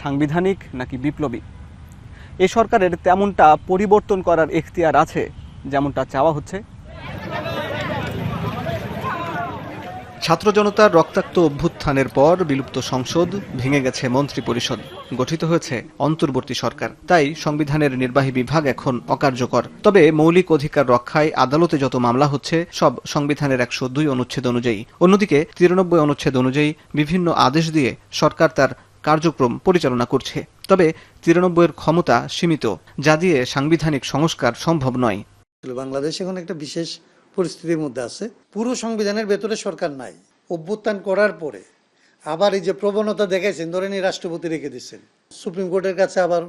সাংবিধানিক নাকি বিপ্লবী? এ সরকারের তেমনটা পরিবর্তন করার এখতিয়ার আছে, যেমনটা চাওয়া হচ্ছে। ছাত্র জনতার রক্তাক্ত অভ্যুত্থানের পর বিলুপ্ত সংসদ ভেঙে গেছে মন্ত্রী পরিষদ গঠিত হয়েছে অন্তর্বর্তী সরকার। তাই সংবিধানের নির্বাহী বিভাগ এখন অকার্যকর। তবে মৌলিক অধিকার রক্ষায় আদালতে যত মামলা হচ্ছে, সব সংবিধানের একশো দুই অনুচ্ছেদ অনুযায়ী। অন্যদিকে তিরানব্বই অনুচ্ছেদ অনুযায়ী বিভিন্ন আদেশ দিয়ে সরকার তার কার্যক্রম পরিচালনা করছে। তবে তিরানব্বইয়ের ক্ষমতা সীমিত, যা দিয়ে সাংবিধানিক সংস্কার সম্ভব নয়। বাংলাদেশ এখন একটা বিশেষ পরিস্থিতির মধ্যে আছে। পুরো সংবিধানের ভেতরে সরকার নাই। অভ্যুত্থান করার পরে আবার এই যে প্রবণতা দেখাইছেন, ধরেন এই রাষ্ট্রপতি রেখে দিচ্ছেন। সুপ্রিম কোর্টের কাছে আবার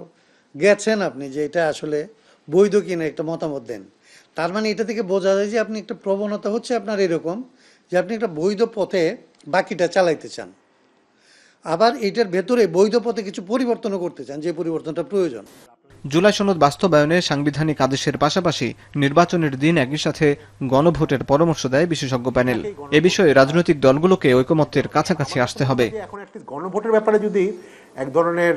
গেছেন আপনি যে এটা আসলে বৈধ কিনা একটা মতামত দেন। তার মানে এটা থেকে বোঝা যায় যে আপনি একটা প্রবণতা হচ্ছে আপনার এরকম যে আপনি একটা বৈধ পথে বাকিটা চালাইতে চান। আবার এটার ভেতরে বৈধ পথে কিছু পরিবর্তনও করতে চান যে পরিবর্তনটা প্রয়োজন। জুলাই সনদ বাস্তবায়নে সাংবিধানিক আদেশের পাশাপাশি নির্বাচনের দিন একই সাথে গণভোটের পরামর্শ দেয় বিশেষজ্ঞ প্যানেল। এ বিষয়ে রাজনৈতিক দলগুলোকে ঐকমত্যের কাছাকাছি আসতে হবে। এখন একটি গণভোটের ব্যাপারে যদি এক ধরনের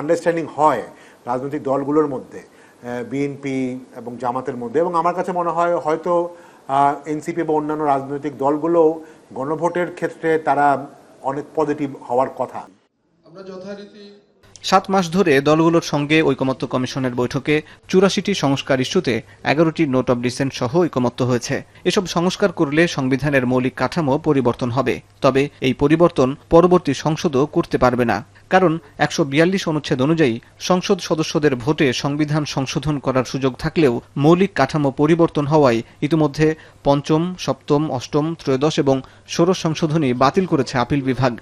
আন্ডারস্ট্যান্ডিং হয় রাজনৈতিক দলগুলোর মধ্যে বিএনপি এবং জামাতের মধ্যে এবং আমার কাছে মনে হয় হয়তো এনসিপি বা অন্যান্য রাজনৈতিক দলগুলোও গণভোটের ক্ষেত্রে তারা অনেক পজিটিভ হওয়ার কথা। সাত মাস ধরে দলগুলোর সঙ্গে ঐকমত্য কমিশনের বৈঠকে চুরাশিটি সংস্কার ইস্যুতে এগারোটি নোট অব ডিসেন্ট সহ ঐকমত্য হয়েছে। এসব সংস্কার করলে সংবিধানের মৌলিক কাঠামো পরিবর্তন হবে। তবে এই পরিবর্তন পরবর্তী সংসদও করতে পারবে না। কারণ একশো বিয়াল্লিশ অনুচ্ছেদ অনুযায়ী সংসদ সদস্যদের ভোটে সংবিধান সংশোধন করার সুযোগ থাকলেও মৌলিক কাঠামো পরিবর্তন হওয়ায় ইতিমধ্যে পঞ্চম, সপ্তম, অষ্টম, ত্রয়োদশ এবং ষোড়শ সংশোধনী বাতিল করেছে আপিল বিভাগ।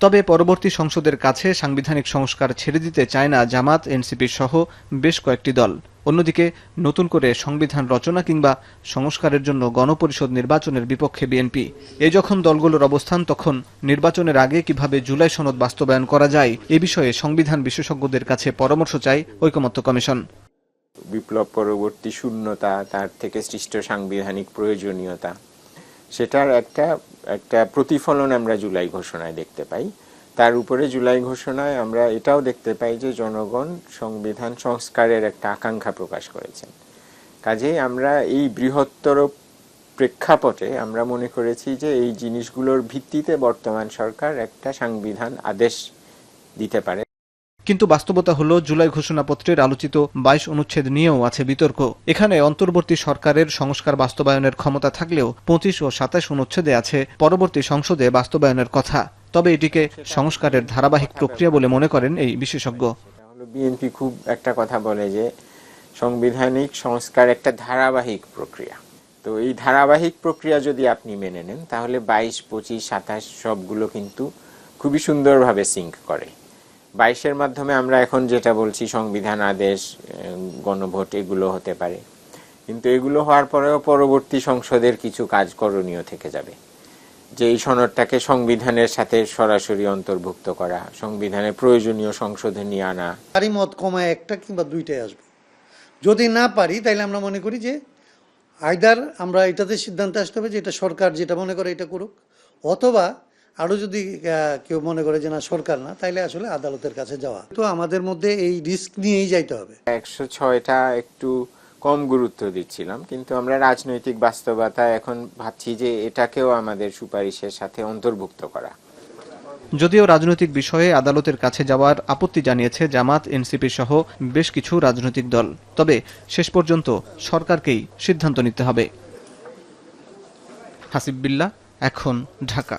তবে পরবর্তী সংসদের কাছে সাংবিধানিক সংস্কার ছেড়ে দিতে চায় না জামাত, এনসিপি সহ বেশ কয়েকটি দল। অন্যদিকে নতুন করে সংবিধান রচনা কিংবা সংস্কারের জন্য গণপরিষদ নির্বাচনের বিপক্ষে বিএনপি। এ যখন দলগুলোর অবস্থান, তখন নির্বাচনের আগে কীভাবে জুলাই সনদ বাস্তবায়ন করা যায়, এ বিষয়ে সংবিধান বিশেষজ্ঞদের কাছে পরামর্শ চায় ঐকমত্য কমিশন। বিপ্লব পরবর্তী শূন্যতা, তার থেকে সৃষ্ট সাংবিধানিক প্রয়োজনীয়তা। সেটার একটা একটা প্রতিফলন আমরা জুলাই ঘোষণায় দেখতে পাই। তার উপরে জুলাই ঘোষণায় আমরা এটাও দেখতে পাই যে জনগণ সংবিধান সংস্কারের একটা আকাঙ্ক্ষা প্রকাশ করেছেন। কাজেই আমরা এই বৃহত্তর প্রেক্ষাপটে আমরা মনে করেছি যে এই জিনিসগুলোর ভিত্তিতে বর্তমান সরকার একটা সাংবিধান আদেশ দিতে পারে। কিন্তু বাস্তবতা হলো জুলাই ঘোষণাপত্রের আলোচিত বাইশ অনুচ্ছেদ নিয়েও আছে বিতর্ক। এখানে অন্তর্বর্তী সরকারের সংস্কার বাস্তবায়নের ক্ষমতা থাকলেও পঁচিশ ও সাতাশ অনুচ্ছেদে আছে পরবর্তী সংসদে বাস্তবায়নের কথা। তবে এটিকে সংস্কারের ধারাবাহিক প্রক্রিয়া বলে মনে করেন এই বিশেষজ্ঞ। বিএনপি খুব একটা কথা বলে যে সাংবিধানিক সংস্কার একটা ধারাবাহিক প্রক্রিয়া। তো এই ধারাবাহিক প্রক্রিয়া যদি আপনি মেনে নেন, তাহলে বাইশ, পঁচিশ, সাতাশ সবগুলো কিন্তু খুবই সুন্দরভাবে সিঙ্ক করে। বাইশের মাধ্যমে আমরা এখন যেটা বলছি, সংবিধান, আদেশ গণভোট, এগুলো হতে পারে। কিন্তু এগুলো হওয়ার পরেও পরবর্তী সংসদের কিছু কাজ করণীয় থেকে যাবে। যে এই সনদটাকে সংবিধানের সাথে সরাসরি অন্তর্ভুক্ত করা, সংবিধানের প্রয়োজনীয় সংশোধনী আনা। পারি মত কমায় একটা কিংবা দুইটাই আসবে। যদি না পারি তাহলে আমরা মনে করি যে আইদার আমরা এটাতে সিদ্ধান্তে আসতে হবে যে এটা সরকার যেটা মনে করে এটা করুক, অথবা আরও যদি কেউ মনে করে যে না সরকার না তাইলে আসলে আদালতের কাছে যাওয়া। তো আমাদের মধ্যে এই রিস্ক নিয়েই যাইতে হবে। একশো ছয়টা একটু কম গুরুত্ব দিচ্ছিলাম কিন্তু আমরা রাজনৈতিক বাস্তবতায় এখন ভাবছি যে এটাকেও আমাদের সুপারিশের সাথে অন্তর্ভুক্ত করা। যদিও রাজনৈতিক বিষয়ে আদালতের কাছে যাওয়ার আপত্তি জানিয়েছে জামাত এনসিপি সহ বেশ কিছু রাজনৈতিক দল। তবে শেষ পর্যন্ত সরকারকেই সিদ্ধান্ত নিতে হবে। হাসিব বিল্লাহ এখন ঢাকা।